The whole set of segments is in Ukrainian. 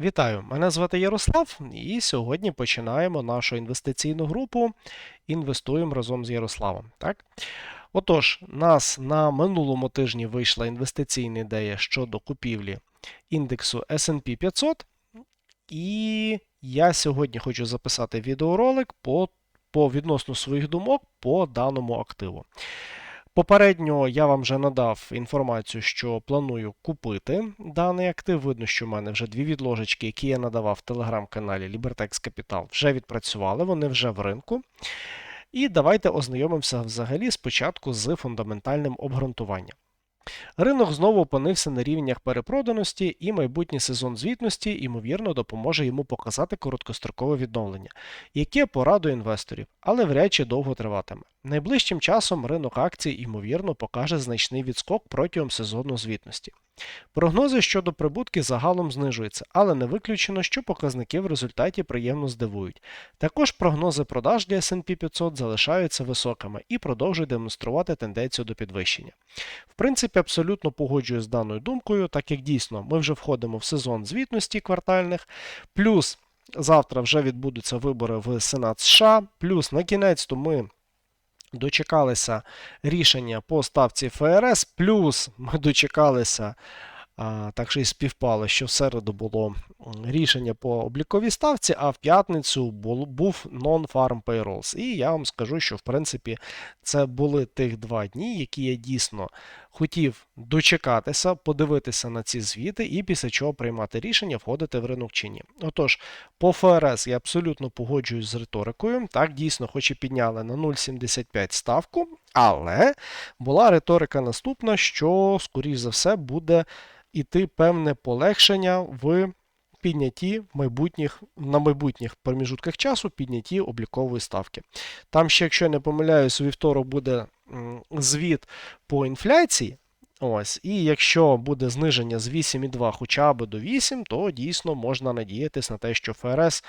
Вітаю! Мене звати Ярослав, і сьогодні починаємо нашу інвестиційну групу Інвестуємо разом з Ярославом. Так? Отож, нас на минулому тижні вийшла інвестиційна ідея щодо купівлі індексу SP 500, і я сьогодні хочу записати відеоролик по, по відносно своїх думок по даному активу. Попередньо я вам вже надав інформацію, що планую купити даний актив. Видно, що в мене вже дві відложечки, які я надавав в телеграм-каналі Libertex Capital, вже відпрацювали, вони вже в ринку. І давайте ознайомимося взагалі спочатку з фундаментальним обґрунтуванням. Ринок знову опинився на рівнях перепроданості, і майбутній сезон звітності, ймовірно, допоможе йому показати короткострокове відновлення, яке порадує інвесторів, але вряд чи довго триватиме. Найближчим часом ринок акцій, ймовірно, покаже значний відскок протягом сезону звітності. Прогнози щодо прибутки загалом знижуються, але не виключено, що показники в результаті приємно здивують. Також прогнози продаж для S&P 500 залишаються високими і продовжують демонструвати тенденцію до підвищення. В принципі, абсолютно погоджуюсь з даною думкою, так як дійсно ми вже входимо в сезон звітності квартальних, плюс завтра вже відбудуться вибори в Сенат США, плюс на кінець то ми. Дочекалися рішення по ставці ФРС, плюс ми дочекалися, так що і співпало, що в середу було рішення по обліковій ставці, а в п'ятницю був non-farm payrolls. І я вам скажу, що в принципі це були тих два дні, які я дійсно хотів дочекатися, подивитися на ці звіти і після чого приймати рішення, входити в ринок чи ні. Отож, по ФРС я абсолютно погоджуюсь з риторикою. Так, дійсно, хоч і підняли на 0,75 ставку, але була риторика наступна, що, скоріш за все, буде іти певне полегшення в піднятті майбутніх, на майбутніх проміжутках часу піднятті облікової ставки. Там ще, якщо я не помиляюсь, у вівторок буде звіт по інфляції. Ось, і якщо буде зниження з 8,2 хоча б до 8, то дійсно можна надіятися на те, що ФРС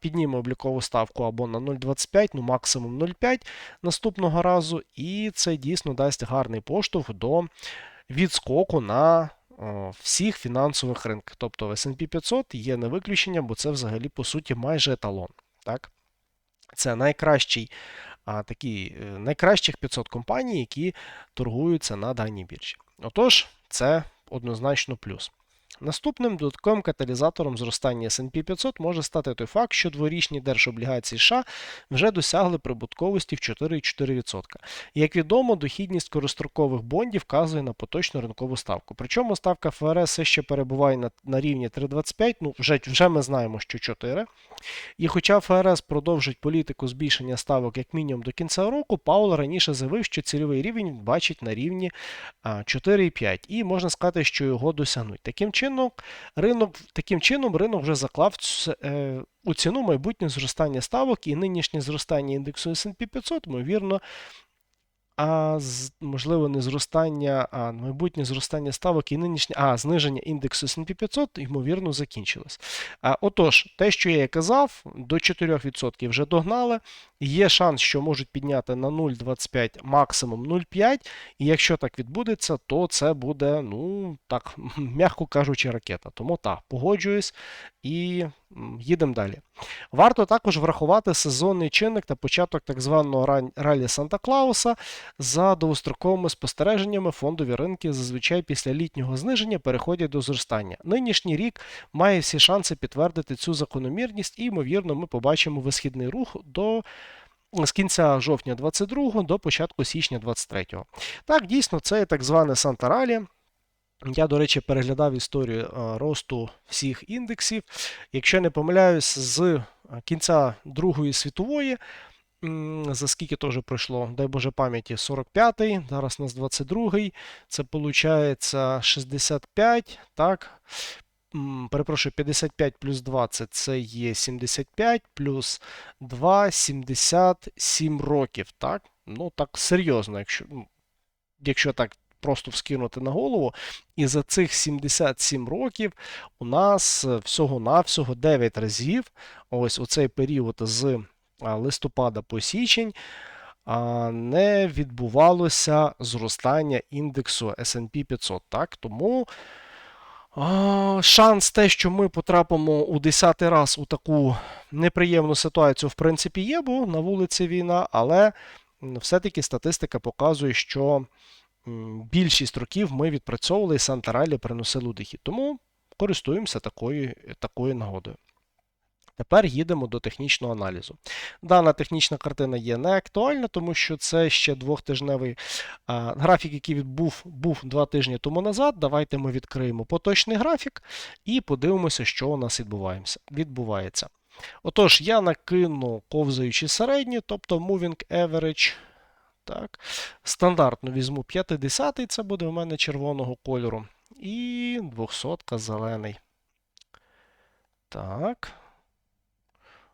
підніме облікову ставку або на 0,25, ну максимум 0,5 наступного разу, і це дійсно дасть гарний поштовх до відскоку на всіх фінансових ринках. Тобто в S&P 500 є не виключенням, бо це взагалі по суті майже еталон. Так? Це найкращий, а, такі, е, найкращих 500 компаній, які торгуються на даній біржі. Отож, це однозначно плюс. Наступним додатковим каталізатором зростання S&P 500 може стати той факт, що дворічні держоблігації США вже досягли прибутковості в 4,4%. Як відомо, дохідність скорострокових бондів вказує на поточну ринкову ставку. Причому ставка ФРС все ще перебуває на, на рівні 3,25, ну вже, вже ми знаємо, що 4. І хоча ФРС продовжить політику збільшення ставок як мінімум до кінця року, Паул раніше заявив, що цільовий рівень бачить на рівні а, 4,5, і можна сказати, що його досягнуть. Таким чином, ринок, таким чином ринок вже заклав е, у ціну майбутнє зростання ставок і нинішнє зростання індексу S&P 500, ймовірно, а можливо, не зростання, а майбутнє зростання ставок і нинішнє, а зниження індексу S&P 500, ймовірно, закінчилось. А, отож, те, що я і казав, до 4% вже догнали. Є шанс, що можуть підняти на 0,25, максимум 0,5. І якщо так відбудеться, то це буде, ну, так, м'яко кажучи, ракета. Тому так, погоджуюсь і їдемо далі. Варто також врахувати сезонний чинник та початок так званого ралі Санта-Клауса. За довгостроковими спостереженнями фондові ринки зазвичай після літнього зниження переходять до зростання. Нинішній рік має всі шанси підтвердити цю закономірність, і, ймовірно, ми побачимо висхідний рух до. З кінця жовтня 22 до початку січня 23. Так, дійсно, це так зване Санта-Ралі. Я, до речі, переглядав історію е, росту всіх індексів. Якщо не помиляюсь, з е, кінця Другої світової, за скільки теж пройшло, дай Боже пам'яті, 45-й, зараз у нас 22-й, це виходить 65, так. Перепрошую, 55 плюс 20 це є 75, плюс 2 77 років. Так? Ну, так серйозно, якщо, якщо так просто вскинути на голову. І за цих 77 років у нас е, всього-навсього 9 разів, ось у цей період з листопада по січень, не відбувалося зростання індексу S&P 500. Так? Тому Шанс те, що ми потрапимо у 10-й раз у таку неприємну ситуацію, в принципі, є, бо на вулиці війна, але все-таки статистика показує, що більшість років ми відпрацьовували і Санта-Райлі приносили дохід. Тому користуємося такою, такою нагодою. Тепер їдемо до технічного аналізу. Дана технічна картина є не актуальна, тому що це ще двохтижневий а, графік, який відбув був два тижні тому назад. Давайте ми відкриємо поточний графік і подивимося, що у нас відбувається. відбувається. Отож, я накину ковзаючі середні, тобто Moving Average. Так. Стандартно візьму 50 це буде у мене червоного кольору. І 200 зелений. Так.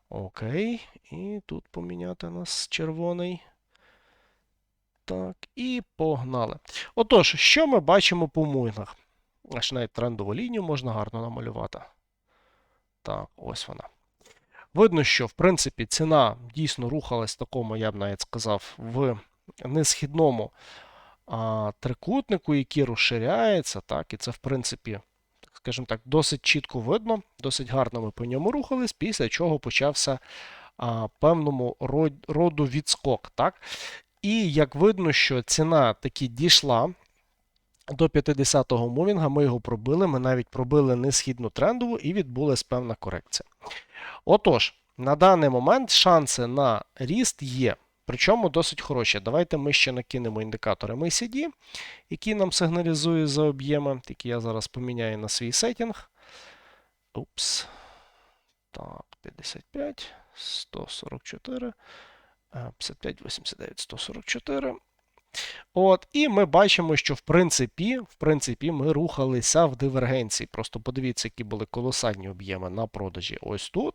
Окей. І тут поміняти нас червоний. Так, і погнали. Отож, що ми бачимо по муйнах? Аж навіть трендову лінію можна гарно намалювати. Так, ось вона. Видно, що, в принципі, ціна дійсно рухалась такому, я б навіть сказав, в несхідному а, трикутнику, який розширяється. Так, і це, в принципі, скажімо так, досить чітко видно, досить гарно ми по ньому рухались, після чого почався а, певному роду відскок. Так? І як видно, що ціна таки дійшла до 50-го мувінга, ми його пробили, ми навіть пробили несхідну трендову і відбулася певна корекція. Отож, на даний момент шанси на ріст є. Причому досить хороші. Давайте ми ще накинемо індикатори MACD, який нам сигналізує за об'єми. Тільки я зараз поміняю на свій сетінг. Упс. Так, 55, 144, е, 55, 89, 144. От, і ми бачимо, що в принципі, в принципі ми рухалися в дивергенції. Просто подивіться, які були колосальні об'єми на продажі ось тут.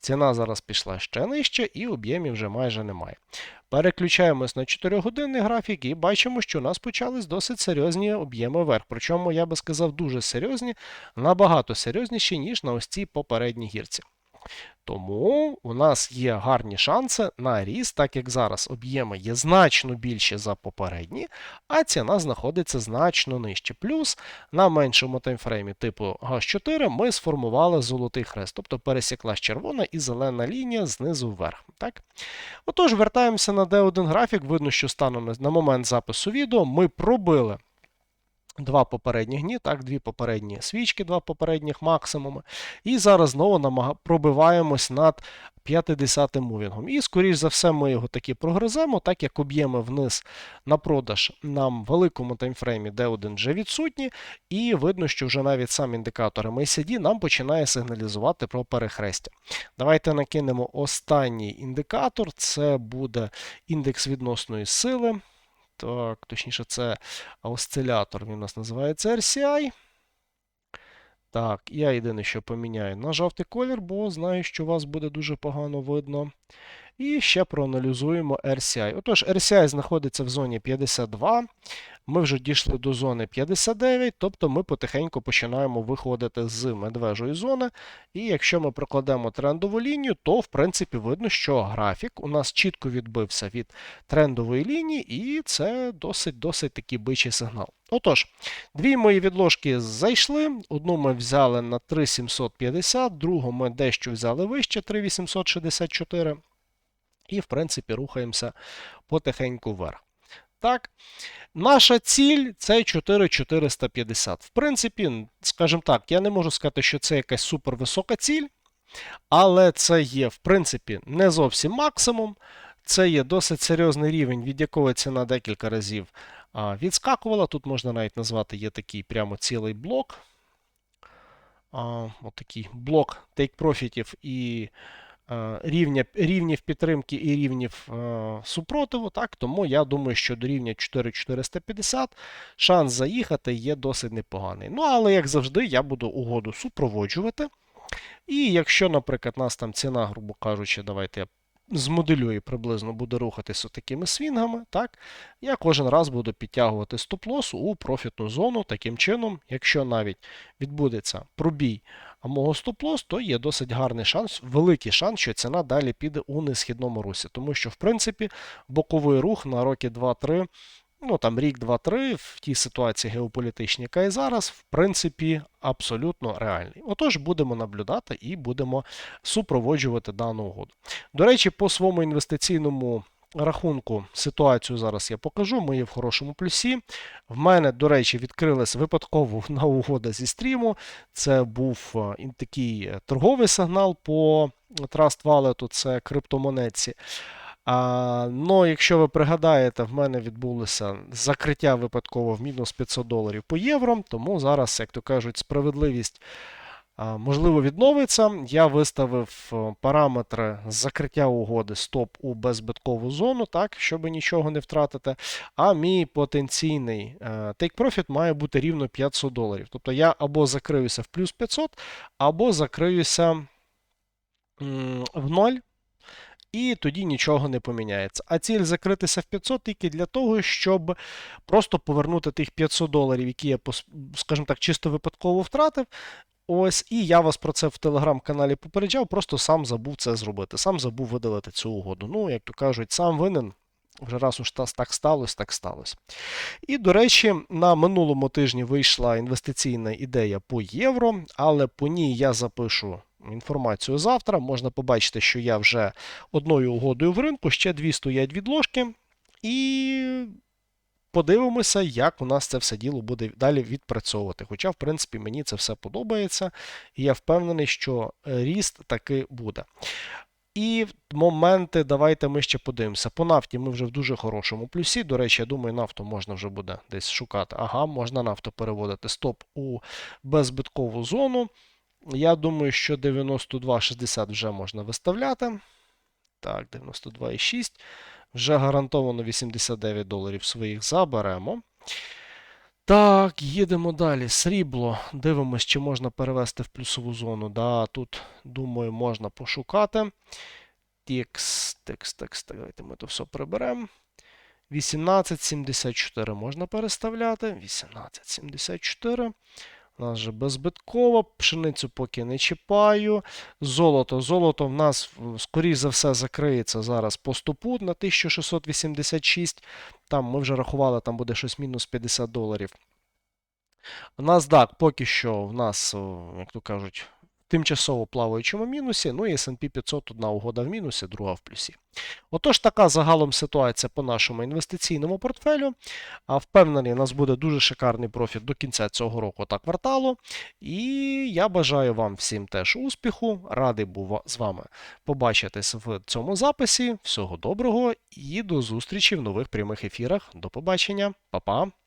Ціна зараз пішла ще нижче, і об'ємів вже майже немає. Переключаємось на 4-годинний графік і бачимо, що у нас почались досить серйозні об'єми вверх. Причому, я би сказав, дуже серйозні, набагато серйозніші, ніж на ось цій попередній гірці. Тому у нас є гарні шанси на ріст, так як зараз об'єми є значно більші за попередні, а ціна знаходиться значно нижче. Плюс на меншому таймфреймі типу ГАЗ-4 ми сформували золотий хрест, тобто пересіклась червона і зелена лінія знизу вверх. Так? Отож, вертаємося на D1 графік. Видно, що станом на момент запису відео ми пробили. Два попередні дні, так, дві попередні свічки, два попередніх максимуми. І зараз знову пробиваємось над 50-м мувінгом. І, скоріш за все, ми його таки прогриземо, так як об'єми вниз на продаж нам в великому таймфреймі D1 вже відсутні, і видно, що вже навіть сам індикатор MACD нам починає сигналізувати про перехрестя. Давайте накинемо останній індикатор, це буде індекс відносної сили. Так, точніше, це осцилятор, він у нас називається RCI. Так, я єдине, що поміняю на жовтий колір, бо знаю, що вас буде дуже погано видно. І ще проаналізуємо RCI. Отож, RCI знаходиться в зоні 52. Ми вже дійшли до зони 59, тобто ми потихеньку починаємо виходити з медвежої зони. І якщо ми прокладемо трендову лінію, то в принципі видно, що графік у нас чітко відбився від трендової лінії, і це досить-досить такий бичий сигнал. Отож, дві мої відложки зайшли. Одну ми взяли на 3750, другу ми дещо взяли вище 3864. І, в принципі, рухаємося потихеньку вверх. Так, наша ціль це 4450. В принципі, скажімо так, я не можу сказати, що це якась супервисока ціль, але це є, в принципі, не зовсім максимум. Це є досить серйозний рівень, від якого ціна декілька разів відскакувала. Тут можна навіть назвати є такий прямо цілий блок. Отакий блок take профітів і рівня, рівнів підтримки і рівнів е, супротиву. Так? Тому я думаю, що до рівня 4450 шанс заїхати є досить непоганий. Ну, але, як завжди, я буду угоду супроводжувати. І якщо, наприклад, нас там ціна, грубо кажучи, давайте я змоделюю приблизно буде рухатися такими свінгами, так, я кожен раз буду підтягувати стоп-лос у профітну зону. Таким чином, якщо навіть відбудеться пробій мого стоп-лос, то є досить гарний шанс, великий шанс, що ціна далі піде у несхідному русі. Тому що, в принципі, боковий рух на роки 2-3 ну там рік, два, три, в тій ситуації геополітичній, яка і зараз, в принципі, абсолютно реальний. Отож, будемо наблюдати і будемо супроводжувати дану угоду. До речі, по своєму інвестиційному рахунку ситуацію зараз я покажу. Ми є в хорошому плюсі. В мене, до речі, відкрилась випадково одна угода зі стріму. Це був е, такий е, торговий сигнал по Trust Wallet, це криптомонетці. А, ну, якщо ви пригадаєте, в мене відбулося закриття випадково в мінус 500 доларів по євро, тому зараз, як то кажуть, справедливість можливо відновиться. Я виставив параметри закриття угоди стоп у беззбиткову зону, так, щоб нічого не втратити. А мій потенційний е, take profit має бути рівно 500 доларів. Тобто я або закриюся в плюс 500, або закриюся в ноль і тоді нічого не поміняється. А ціль закритися в 500 тільки для того, щоб просто повернути тих 500 доларів, які я, скажімо так, чисто випадково втратив. Ось, і я вас про це в телеграм-каналі попереджав, просто сам забув це зробити, сам забув видалити цю угоду. Ну, як то кажуть, сам винен. Вже раз уж так сталося, так сталося. І, до речі, на минулому тижні вийшла інвестиційна ідея по євро, але по ній я запишу інформацію завтра. Можна побачити, що я вже одною угодою в ринку, ще дві стоять відложки. І подивимося, як у нас це все діло буде далі відпрацьовувати. Хоча, в принципі, мені це все подобається, і я впевнений, що ріст таки буде. І моменти, давайте ми ще подивимося. По нафті ми вже в дуже хорошому плюсі. До речі, я думаю, нафту можна вже буде десь шукати. Ага, можна нафту переводити. Стоп у беззбиткову зону. Я думаю, що 92,60 вже можна виставляти. Так, 92,6. Вже гарантовано 89 доларів своїх заберемо. Так, їдемо далі. Срібло. Дивимось, чи можна перевести в плюсову зону. Да, тут, думаю, можна пошукати. Текст, текст, текст. Давайте ми то все приберемо. 18,74 можна переставляти. 18,74. У нас вже беззбитково, пшеницю поки не чіпаю. Золото. Золото в нас, скоріш за все, закриється зараз по стопу на 1686. Там ми вже рахували, там буде щось мінус 50 доларів. NASDAQ поки що в нас, як то кажуть, тимчасово плаваючому мінусі. Ну і S&P 500 одна угода в мінусі, друга в плюсі. Отож, така загалом ситуація по нашому інвестиційному портфелю. А Впевнений, у нас буде дуже шикарний профіт до кінця цього року та кварталу. І я бажаю вам всім теж успіху. Радий був з вами побачитись в цьому записі. Всього доброго і до зустрічі в нових прямих ефірах. До побачення, Па-па!